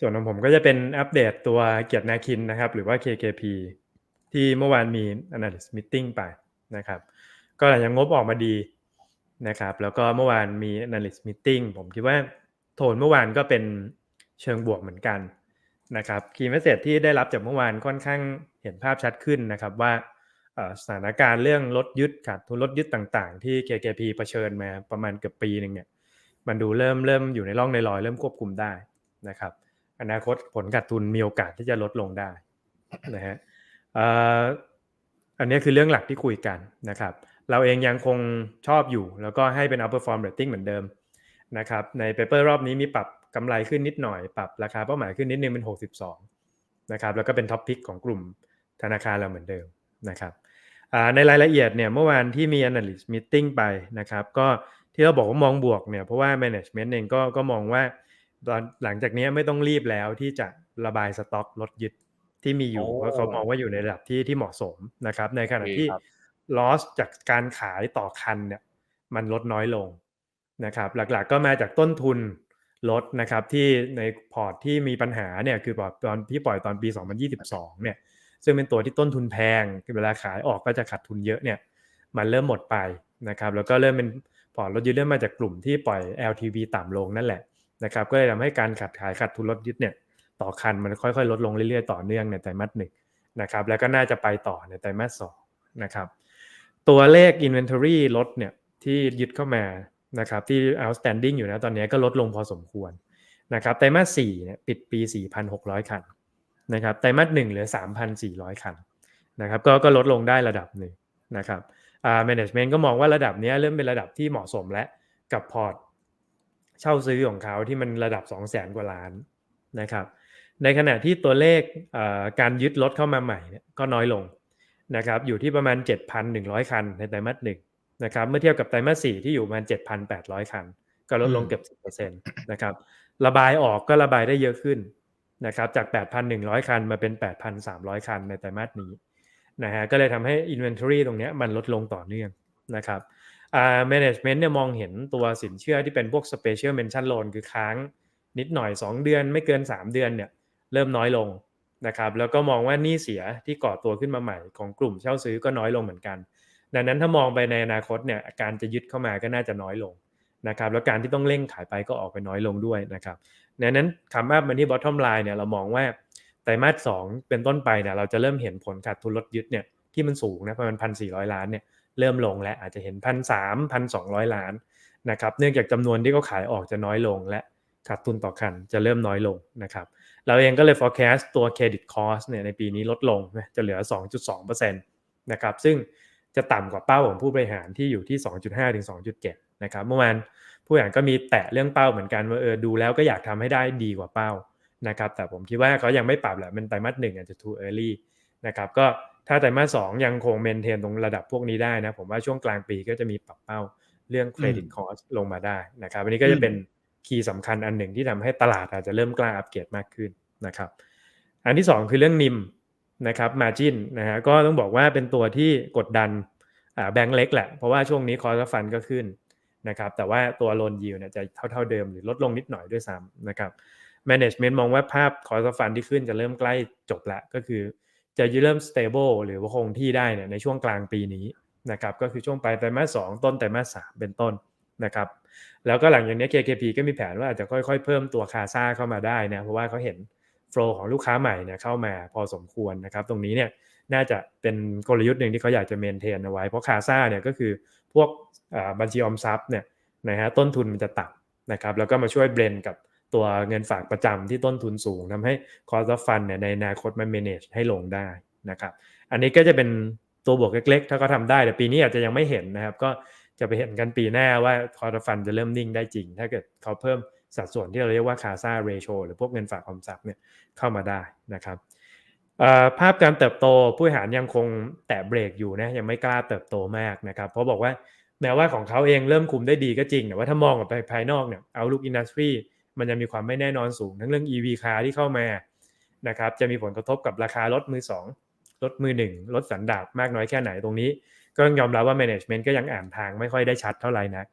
ส่วนของผมก็จะเป็นอัปเดตตัวเกียรตินาคินนะครับ หรือว่า KKP ที่เมื่อวานมี analyst meeting ไปนะครับ ก็หลังจากงบออกมาดีนะครับ แล้วก็เมื่อวานมี analyst meeting ผมคิดว่าโทนเมื่อวานก็เป็นเชิงบวกเหมือนกันนะครับคีย์เมสเซจที่ได้รับจากเมื่อวานค่อนข้างเห็นภาพชัดขึ้นนะครับว่าสถานการณ์เรื่องรถยึดขาดทุนรถยึดต่างๆ ที่ KKP เผชิญมาประมาณเกือบปีหนึ่งเนี่ยมันดูเริ่มเริ่มอยู่ในร่องในรอยเริ่มควบคุมได้นะครับ อนาคตผลขาดทุนมีโอกาสที่จะลดลงได้นะฮะอันนี้คือเรื่องหลักที่คุยกันนะครับ เราเองยังคงชอบอยู่ แล้วก็ให้เป็น outperform rating เหมือนเดิมนะครับ ในเปเปอร์รอบนี้มีปรับกำไรขึ้นนิดหน่อย ปรับราคาเป้าหมายขึ้นนิดนึงเป็น 62นะครับ แล้วก็เป็นท็อปพิกของกลุ่มธนาคารเราเหมือนเดิมนะครับในรายละเอียดเนี่ยเมื่อวานที่มี analyst meeting ไปนะครับ ก็ที่เราบอกว่ามองบวกเนี่ยเพราะว่า management เองก็ก็มองว่า ตอนหลังจากนี้ไม่ต้องรีบแล้วที่จะระบายสต็อกลดยึดที่มีอยู่เพราะเขามองว่าอยู่ในระดับที่ที่เหมาะสมนะครับ ในขณะที่ loss จากการขายต่อคันเนี่ย มันลดน้อยลงนะครับ หลักๆก็มาจากต้นทุนลดนะครับที่ในพอร์ตที่มีปัญหาเนี่ยคือตอนที่ปล่อยตอนปี 2022 เนี่ย ซึ่งเป็นตัวที่ต้นทุนแพงเวลาขายออกก็จะขาดทุนเยอะเนี่ย มันเริ่มหมดไปนะครับ แล้วก็เริ่มเป็นพอร์ตรถยึดเริ่มมาจากกลุ่มที่ปล่อย LTV ต่ำลงนั่นแหละ นะครับก็เลยทำให้การขาดขายขาดทุนรถยึดเนี่ยต่อคันมันค่อยๆ ลดลงเรื่อยๆ ต่อเนื่องในไตรมาสหนึ่งนะครับแล้วก็น่าจะไปต่อในไตรมาสสองนะครับตัวเลข inventory ลดเนี่ยที่ยึดเข้ามานะครับที่ outstanding อยู่นะตอนนี้ก็ลดลงพอสมควรนะครับไตรมาสสี่เนี่ยปิดปี 4,600 คันนะครับไตรมาสหนึ่งเหลือ 3,400 คันนะครับก็ก็ลดลงได้ระดับหนึ่งนะครับอ่า management ก็มองว่าระดับนี้เริ่มเป็นระดับที่เหมาะสมและกับพอร์ต เช่าซื้อของเขาที่มันระดับ 2 0 0แสนกว่าล้านนะครับ ในขณะที่ตัวเลขการยึดรถเข้ามาใหม่ก็น้อยลงนะครับอยู่ที่ประมาณ 7,100 คันในไตรมาสหนึ่งนะครับเมื่อเทียบกับไตรมาสสี่ที่อยู่ประมาณ 7,800 คัน ก็ลดลงเกือบ10%นะครับระบายออกก็ระบายได้เยอะขึ้นนะครับจาก 8,100 คันมาเป็น 8,300 คันในไตรมาสนี้นะฮะก็เลยทำให้ inventory ตรงนี้มันลดลงต่อเนื่องนะครับ อ่า management เนี่ยมองเห็นตัวสินเชื่อที่เป็นพวก special mention loan คือค้างนิดหน่อย 2 เดือนไม่เกิน 3 เดือนเนี่ยเริ่มน้อยลงนะครับแล้วก็มองว่านี่เสียที่ก่อตัวขึ้นมาใหม่ของกลุ่มเช่าซื้อก็น้อยลงเหมือนกัน ดังนั้นถ้ามองไปในอนาคตเนี่ยการจะยึดเข้ามาก็น่าจะน้อยลงนะครับแล้วการที่ต้องเร่งขายไปก็ออกไปน้อยลงด้วยนะครับดังนั้นคำว่ามันที่ bottom line เนี่ยเรามองว่าไตรมาสสเป็นต้นไปเนี่ยเราจะเริ่มเห็นผลขาดทุนลดยึดเนี่ยที่มันสูงนะประมาณพันสี่ร้อยล้านเนี่ย เริ่มลงและอาจจะเห็นพันสามพันสองร้อยล้านนะครับเนื่องจากจำนวนที่เขาขายออกจะน้อยลงและขาดทุนต่อคันจะเริ่มน้อยลงนะครับเราเองก็เลย forecast ตัว credit cost เนี่ยในปีนี้ลดลงจะเหลือ 2.2%นะครับซึ่งจะต่ำกว่าเป้าของผู้บริหารที่อยู่ที่ 2.5 ถึง 2.7 นะครับเมื่อวานผู้บริหารก็มีแตะเรื่องเป้าเหมือนกันว่าเออดูแล้วก็อยากทำให้ได้ดีกว่าเป้านะครับแต่ผมคิดว่าเขายังไม่ปรับแหละเป็นไตรมาสหนึ่งอาจจะ too early นะครับก็ ถ้าไตรมาสสองยังคงเมนเทนตรงระดับพวกนี้ได้นะ ผมว่าช่วงกลางปีก็จะมีปรับเป้าเรื่องเครดิตคอร์สลงมาได้นะครับอันนี้ก็จะเป็นคีย์สำคัญอันหนึ่งที่ทำให้ตลาดอาจจะเริ่มกล้าอัปเกรดมากขึ้นนะครับ อันที่2คือเรื่องนิมนะครับมาจินนะฮะก็ต้องบอกว่าเป็นตัวที่กดดันแบงก์เล็กแหละ เพราะว่าช่วงนี้คอร์สฟันก็ขึ้นนะครับแต่ว่าตัวโลนยิวเนี่ยจะเท่า ๆเดิมหรือลดลงนิดหน่อยด้วยซ้ำนะครับแมネจเมนต์มองว่าภาพคอร์สฟันที่ขึ้นจะเริ่มใกล้จบแล้วก็คือ จะเริ่ม stable หรือว่าคงที่ได้เนี่ยในช่วงกลางปีนี้นะครับก็คือช่วงปลายไตรมาสสต้นไตรมาสสเป็นต้นนะครับแล้วก็หลังจากนี้ KKP ก็มีแผนว่าอาจจะค่อยๆ เพิ่มตัวคาซาเข้ามาได้นะเพราะว่าเขาเห็นโฟล์ของลูกค้าใหม่เนี่ยเข้ามาพอสมควรนะครับตรงนี้เนี่ยน่าจะเป็นกลยุทธ์หนึ่งที่เขาอยากจะเมนเทนเอาไว้ เพราะคาซาเนี่ยก็คือพวกบัญชีออมทรัพย์เนี่ยนะฮะต้นทุนมันจะต่ำนะครับแล้วก็มาช่วยเบรนกับ ตัวเงินฝากประจำที่ต้นทุนสูงทำให้ cost of fund เนี่ยในอนาคตมัน manage ให้ลงได้นะครับ อันนี้ก็จะเป็นตัวบวกเล็ก ๆ ถ้าเขาทาได้แต่ปีนี้อาจจะยังไม่เห็นนะครับ ก็จะไปเห็นกันปีหน้าว่า cost of fund จะเริ่มนิ่งได้จริง ถ้าเกิดเขาเพิ่มสัดส่วนที่เราเรียกว่า CASA ratio หรือพวกเงินฝากออมทรัพย์เนี่ยเข้ามาได้นะครับภาพการเติบโตผู้บริหารยังคงแตะเบรกอยู่นะยังไม่กล้าเติบโตมากนะครับเพราะบอกว่าแม้ว่าของเขาเองเริ่มคุมได้ดีก็จริงแต่ว่าถ้ามองออกไปภายนอกเนี่ยเอาลูกอินดัสทรี มันจะมีความไม่แน่นอนสูง ทั้งเรื่อง EV car ที่เข้ามานะครับจะมีผลกระทบกับราคารถมือ 2 รถมือ 1 รถสันดาปมากน้อยแค่ไหนตรงนี้ ก็ยอมรับว่า management ก็ยังอ่านทางไม่ค่อยได้ชัดเท่าไหร่นัก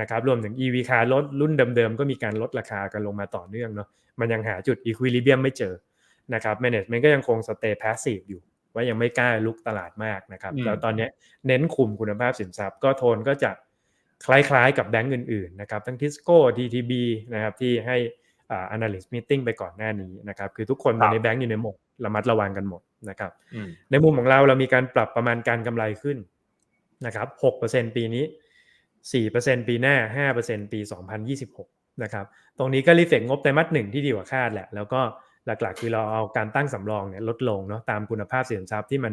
นะครับรวมถึง EV car รถรุ่นเดิมๆ ก็มีการลดราคากันลงมาต่อเนื่องเนาะมันยังหาจุด equilibrium ไม่เจอนะครับ management ก็ยังคง stay passive อยู่ ว่ายังไม่กล้าลุกตลาดมากนะครับแล้วตอนนี้เน้นคุมคุณภาพสินทรัพย์ก็โทนก็จะ คล้ายๆกับแบงก์อื่นๆนะครับทั้งทิสโก้ DTB นะครับที่ให้อ่า analyst meeting ไปก่อนหน้านี้นะครับคือทุกคนในแบงก์อยู่ในโหมดระมัดระวังกันหมดนะครับในมุมของเราเรามีการปรับประมาณการกำไรขึ้นนะครับ6%ปีนี้ 4%ปีหน้า 5%ปี 2026นะครับตรงนี้ก็รีเฟกงบไตรมาสหนึ่งที่ดีกว่าคาดแหละ แล้วก็หลักๆ คือเราเอาการตั้งสำรองเนี่ยลดลงเนาะตามคุณภาพสินทรัพย์ที่มัน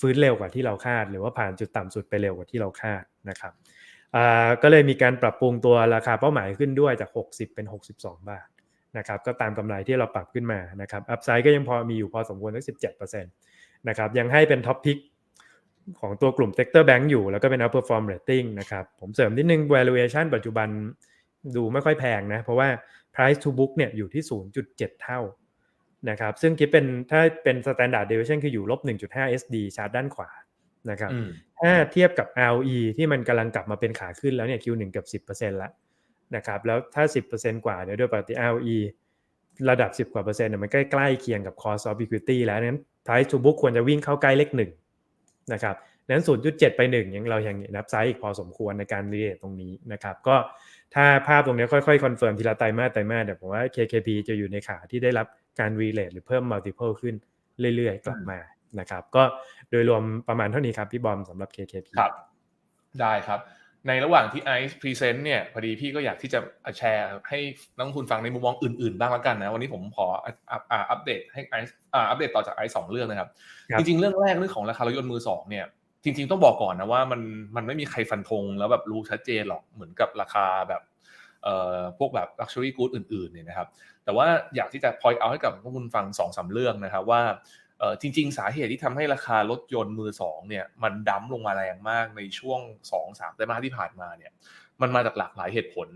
ฟื้นเร็วกว่าที่เราคาด หรือว่าผ่านจุดต่ำสุดไปเร็วกว่าที่เราคาดนะครับ ก็เลยมีการปรับปรุงตัวราคาเป้าหมายขึ้นด้วยจาก 60 เป็น 62 บาทนะครับก็ตามกำไรที่เราปรับขึ้นมานะครับอัพไซด์ก็ยังพอมีอยู่พอสมควรสัก 17%นะครับยังให้เป็นท็อปพิกของตัวกลุ่ม Sector Bank อยู่ แล้วก็เป็น outperform rating นะครับผมเสริมนิดนึง valuation ปัจจุบันดูไม่ค่อยแพงนะ เพราะว่า price to book เนี่ยอยู่ที่ 0.7 เท่านะครับซึ่งคิดเป็นถ้าเป็น standard deviation คืออยู่ลบ 1.5 SD ชาร์ตด้านขวา นะครับถ้าเทียบกับ ROE ที่มันกำลังกลับมาเป็นขาขึ้นแล้วเนี่ย Q1 เกือบ10%แล้วนะครับแล้วถ้า 10%กว่าเนี่ยด้วยปกติ ROE ระดับ 10 กว่าเปอร์เซ็นต์เนี่ยมันใกล้ๆเคียงกับ cost of equity แล้วนั้น price to book ควรจะวิ่งเข้าใกล้เลขหนึ่งนะครับนั้น 0.7 ไป 1 ยังเรายังนับไซส์อีกพอสมควรในการรีเลทตรงนี้นะครับก็ถ้าภาพตรงนี้ค่อยๆ คอนเฟิร์มทีละไตรมาสไตรมาสเดี๋ยวผมว่า KKP จะอยู่ในขาที่ได้รับการรีเลทหรือเพิ่ม multiple ขึ้นเรื่อยๆ กลับมา นะครับ ก็โดยรวมประมาณเท่านี้ครับพี่บอมสำหรับ KKP ครับ ได้ครับ ในระหว่างที่ไอซ์พรีเซนต์เนี่ยพอดีพี่ก็อยากที่จะแชร์ให้นักลงทุนฟังในมุมมองอื่นๆ บ้างแล้วกันนะ วันนี้ผมขออัปเดตให้ไอซ์อัปเดตต่อจากไอซ์สองเรื่องนะครับ จริงๆ เรื่องแรกเรื่องของราคารถยนต์มือสองเนี่ยจริงๆต้องบอกก่อนนะว่ามันมันไม่มีใครฟันธงแล้วแบบรู้ชัดเจนหรอกเหมือนกับราคาแบบเอ่อพวกแบบ luxury good อื่นๆเนี่ยนะครับ แต่ว่าอยากที่จะ point out ให้กับพวกคุณฟังสองสาเรื่องนะครับว่า เออจริง ๆ สาเหตุที่ทำให้ราคารถยนต์มือสองเนี่ยมันดั้มลงมาแรงมากในช่วง2อสามไตรมาสที่ผ่านมาเนี่ยมันมาจากหลากหลายเหตุผล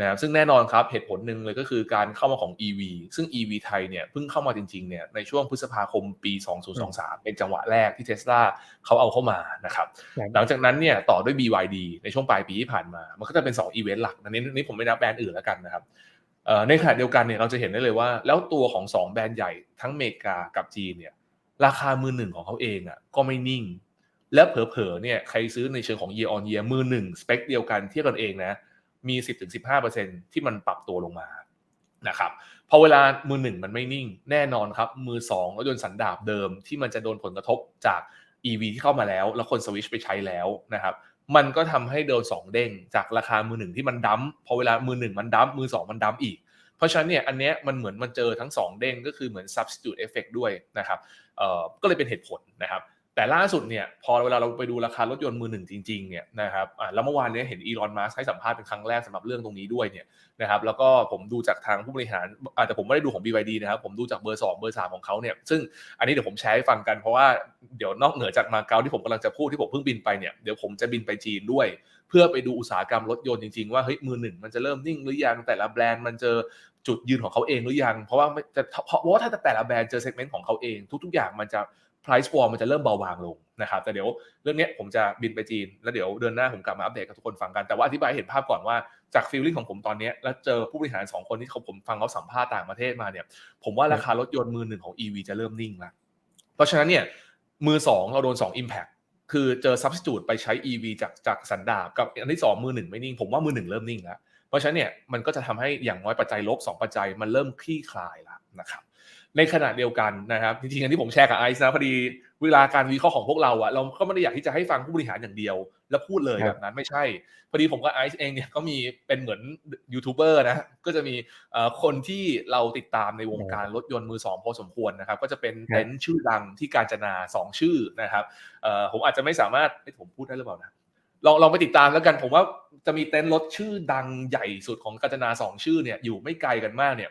นะครับซึ่งแน่นอนครับเหตุผลหนึ่งเลยก็คือการเข้ามาของ EV ซึ่ง EV ไทยเนี่ยเพิ่งเข้ามาจริงๆเนี่ยในช่วงพฤษภาคมปี 2023 เป็นจังหวะแรกที่เทสลาเขาเอาเข้ามานะครับหลังจากนั้นเนี่ยต่อด้วย BYD ในช่วงปลายปีที่ผ่านมา มันก็จะเป็น 2 อีเวนต์หลักอันนี้นี่ผมไม่นับแบรนด์อื่นแล้วกันนะครับในขณะเดียวกันเนี่ยเราจะเห็นได้เลยว่า แล้วตัวของ 2 แบรนด์ใหญ่ทั้งเมกากับจีนเนี่ย ราคามือหนึ่งของเขาเองอะก็ไม่นิ่ง และเผลอๆเนี่ยใครซื้อในเชิงของ year on year มือหนึ่งสเปคเดียวกันเทียบกันเองนะมี 10-15%ที่มันปรับตัวลงมานะครับพอเวลามือหนึ่งมันไม่นิ่งแน่นอนครับ มือสองรถยนต์สันดาบเดิมที่มันจะโดนผลกระทบจาก EV ที่เข้ามาแล้ว แล้วคนสวิชไปใช้แล้วนะครับมันก็ทำให้โดนสองเด้งจากราคามือหนึ่งที่มันดั้มพอเวลามือหนึ่งมันดั้มมือสองมันดั้มอีก เพราะฉะนั้นเนี่ยอันเนี้ยมันเหมือนมันเจอทั้ง 2 เด้งก็คือเหมือน substitute effect ด้วยนะครับเอ่อก็เลยเป็นเหตุผลนะครับ แต่ล่าสุดเนี่ยพอเวลาเราไปดูราคารถยนต์มือหนึ่งจริงๆเนี่ยนะครับแล้วเมื่อวานนี้เห็นอีลอนมัสให้สัมภาษณ์เป็นครั้งแรกสำหรับเรื่องตรงนี้ด้วยเนี่ยนะครับแล้วก็ผมดูจากทางผู้บริหารแต่ผมไม่ได้ดูของ BYD นะครับผมดูจากเบอร์สองเบอร์สามของเขาเนี่ยซึ่งอันนี้เดี๋ยวผมแชร์ให้ฟังกันเพราะว่าเดี๋ยวนอกเหนือจากมาเก๊าที่ผมกำลังจะพูดที่ผมเพิ่งบินไปเนี่ยเดี๋ยวผมจะบินไปจีนด้วย เพื่อไปดูอุตสาหกรรมรถยนต์จริงๆว่าเฮ้ยมือหนึ่งมันจะเริ่มนิ่งหรือยังแต่ละแบรนด์มันเจอจุดยืนของเขาเองหรือยัง เพราะว่าจะเพราะว่าถ้าแต่ละแบรนด์เจอเซกเมนต์ของเขาเอง ทุกๆอย่างมันจะ price war มันจะเริ่มเบาบางลงนะครับ แต่เดี๋ยวเรื่องนี้ผมจะบินไปจีน แล้วเดี๋ยวเดือนหน้าผมกลับมาอัปเดตกับทุกคนฟังกัน แต่ว่าอธิบายเห็นภาพก่อนว่าจากฟีลลิ่งของผมตอนนี้แล้วเจอผู้บริหาร 2 คนที่เขาผมฟังเขาสัมภาษณ์ต่างประเทศมาเนี่ย ผมว่าราคารถยนต์มือหนึ่งของ EV จะเริ่มนิ่งแล้วเพราะฉะนั้นเนี่ยมือ 2 เราโดน 2 Impact คือเจอ substitute ไปใช้ EV จากจากสันดาบกับอันที่ 2 มือหนึ่งไม่นิ่ง ผมว่ามือหนึ่งเริ่มนิ่งแล้ว เพราะฉะนั้นเนี่ยมันก็จะทำให้อย่างน้อยปัจจัยลบ 2 ปัจจัยมันเริ่มคลี่คลายแล้วนะครับ ในขณะเดียวกันนะครับจริงๆอันที่ผมแชร์กับไอซ์นะพอดีเวลาการวิเคราะห์ของพวกเราอะเราก็ไม่ได้อยากที่จะให้ฟังผู้บริหารอย่างเดียว แล้วพูดเลยแบบนั้นไม่ใช่ พอดีผมกับไอซ์เองเนี่ยก็มีเป็นเหมือนยูทูบเบอร์นะก็จะมีคนที่เราติดตามในวงการรถยนต์มือสองพอสมควรนะครับ ก็จะเป็นเต็นท์ชื่อดังที่การจนาสองชื่อนะครับผมอาจจะไม่สามารถผมพูดได้หรือเปล่านะลองลองไปติดตามแล้วกันผมว่าจะมีเต็นท์รถชื่อดังใหญ่สุดของกาญจนาสองชื่อเนี่ยอยู่ไม่ไกลกันมากเนี่ย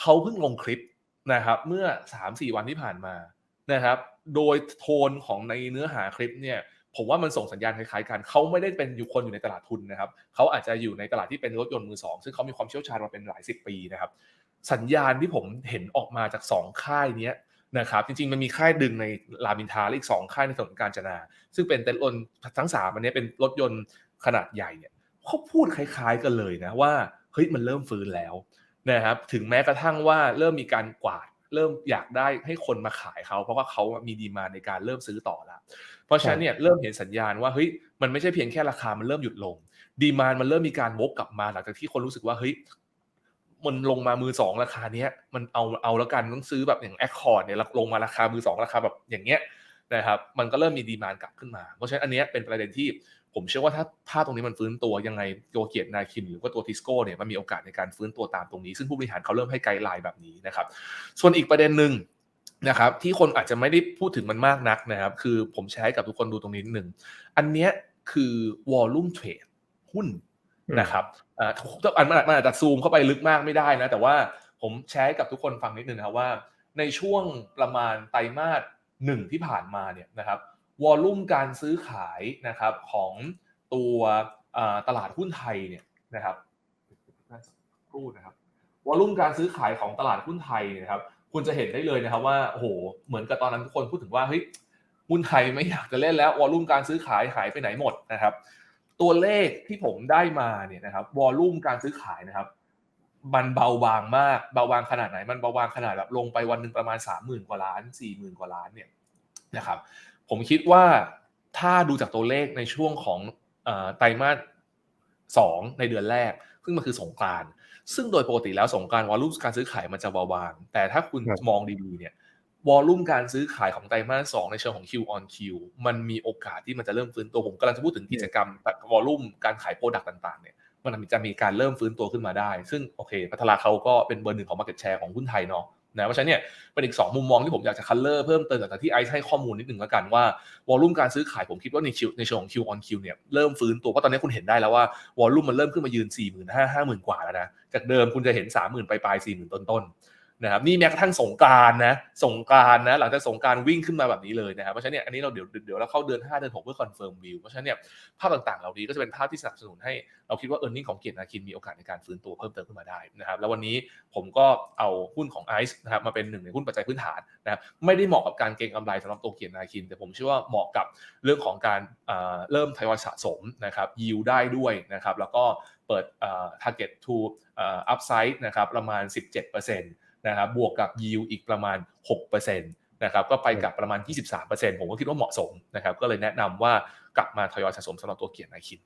เขาเพิ่งลงคลิป นะครับ เมื่อ 3-4 วันที่ผ่านมานะครับ โดยโทนของในเนื้อหาคลิปเนี่ยผมว่ามันส่งสัญญาณคล้ายๆกัน เขาไม่ได้เป็นอยู่คนอยู่ในตลาดทุนนะครับ เขาอาจจะอยู่ในตลาดที่เป็นรถยนต์มือสองซึ่งเขามีความเชี่ยวชาญมาเป็นหลายสิบปีนะครับ สัญญาณที่ผมเห็นออกมาจาก 2 ค่ายนี้นะครับ จริงๆ มันมีค่ายดึงในลาบินทาและอีก 2 ค่ายในถนนกาญจนา ซึ่งเป็นเต็นท์รถทั้ง3อันนี้เป็นรถยนต์ขนาดใหญ่เนี่ยเขาพูดคล้าย ๆ กันเลยนะว่าเฮ้ยมันเริ่มฟื้นแล้ว นะครับถึงแม้กระทั่งว่าเริ่มมีการกวาด เริ่มอยากได้ให้คนมาขายเขา เพราะว่าเขามีดีมาในการเริ่มซื้อต่อแล้วเพราะฉะนั้นเนี่ยเริ่มเห็นสัญญาณว่าเฮ้ยมันไม่ใช่เพียงแค่ราคามันเริ่มหยุดลง ดีมานมันเริ่มมีการวกกลับมาหลังจากที่คนรู้สึกว่าเฮ้ยมันลงมามือสองราคาเนี้ยมันเอาเอาแล้วกันต้องซื้อแบบอย่างแอคคอร์ดเนี่ยลงมาราคามือสองราคาแบบอย่างเงี้ยนะครับมันก็เริ่มมีดีมานกลับขึ้นมา เพราะฉะนั้นอันเนี้ยเป็นประเด็นที่ ผมเชื่อว่าถ้าถ้าตรงนี้มันฟื้นตัวยังไงตัวเกียรตินาคินหรือว่าตัวทิสโก้เนี่ยมันมีโอกาสในการฟื้นตัวตามตรงนี้ ซึ่งผู้บริหารเขาเริ่มให้ไกด์ไลน์แบบนี้นะครับ ส่วนอีกประเด็นหนึ่งนะครับที่คนอาจจะไม่ได้พูดถึงมันมากนักนะครับ คือผมแชร์ให้กับทุกคนดูตรงนี้นิดหนึ่งอันเนี้ยคือวอลลุ่มเทรดหุ้นนะครับอ่าทุกอันมันอาจจะซูมเข้าไปลึกมากไม่ได้นะ แต่ว่าผมแชร์กับทุกคนฟังนิดนึงนะครับว่า ในช่วงประมาณไตรมาสหนึ่งที่ผ่านมาเนี่ยนะครับ วอลลุ่มการซื้อขายนะครับของตัวอ่าตลาดหุ้นไทยเนี่ยนะครับรูดนะครับวอลลุ่มการซื้อขายของตลาดหุ้นไทยเนี่ยนะครับ คุณจะเห็นได้เลยนะครับว่าโอ้โหเหมือนกับตอนนั้นทุกคนพูดถึงว่าเฮ้ยหุ้นไทยไม่อยากจะเล่นแล้ววอลลุ่มการซื้อขายหายไปไหนหมดนะครับ ตัวเลขที่ผมได้มาเนี่ยนะครับวอลลุ่มการซื้อขายนะครับ มันเบาบางมากเบาบางขนาดไหน มันเบาบางขนาดแบบลงไปวันหนึ่งประมาณ 3 0,000 กว่าล้าน 4 0,000 กว่าล้านเนี่ยนะครับ ผมคิดว่าถ้าดูจากตัวเลขในช่วงของเออไตรมาสสองในเดือนแรก ซึ่งมันคือสงกรานต์ซึ่งโดยปกติแล้วสงกรานต์วอลลุ่มการซื้อขายมันจะเบาบาง แต่ถ้าคุณครับมองดีๆเนี่ยวอลลุ่มการซื้อขายของไตรมาสสองในเชิงของ Q on Q มันมีโอกาสที่มันจะเริ่มฟื้นตัวผมกำลังจะพูดถึงกิจกรรมวอลลุ่มการขายโปรดักต์ต่างๆเนี่ยมันจะมีการเริ่มฟื้นตัวขึ้นมาได้ ซึ่งโอเคพัทลาเขาก็เป็นเบอร์หนึ่งของ market share ของหุ้นไทยเนาะ นะเพราะฉะนั้นเนี่ยเป็นอีก 2 มุมมองที่ผมอยากจะคัลเลอร์เพิ่มเติมจากที่ไอซ์ให้ข้อมูลนิดหนึ่งแล้วกันว่าวอลลุ่มการซื้อขายผมคิดว่าในชิวในเชิงของ Q on Q เนี่ยเริ่มฟื้นตัวเพราะตอนนี้คุณเห็นได้แล้วว่าวอลลุ่มมันเริ่มขึ้นมายืน4 5 0 0 0 0กว่าแล้วนะจากเดิมคุณจะเห็น 30,000ปลายปลาย40,000 ต้นๆ นะครับนี่แม้กระทั่งสงการนะสงการนะหลังจากสงการวิ่งขึ้นมาแบบนี้เลยนะครับเพราะฉะนั้นเนี่ยอันนี้เราเดี๋ยวเดี๋ยวเราเข้าเดือน 5 เดือน 6 เพื่อคอนเฟิร์มวิวเพราะฉะนั้นเนี่ยภาพต่างๆเหล่านี้ก็จะเป็นภาพที่สนับสนุนให้เราคิดว่า e a r n i n g ของเกียรตินาคินมีโอกาสในการฟื้นตัวเพิ่มเติมขึ้นมาได้นะครับแล้ววันนี้ผมก็เอาหุ้นของ ICE นะครับมาเป็นหนึ่งในหุ้นปัจจัยพื้นฐานนะครับไม่ได้เหมาะกับการเก็งกำไรสำหรับตัวเกียรตินาคิน แต่ผมเชื่อว่าเหมาะกับเรื่องของการเริ่มทยอยสะสมนะครับยิวได้ด้วยนะครับแล้วก็เปิด target to upside นะครับประมาณ 17%น นะครับบวกกับยิวอีกประมาณ 6%นะครับก็ไปกับประมาณ 23%ผมก็คิดว่าเหมาะสมนะครับก็เลยแนะนำว่ากลับมาทยอยสะสมสำหรับตัวเกียรตินาคิน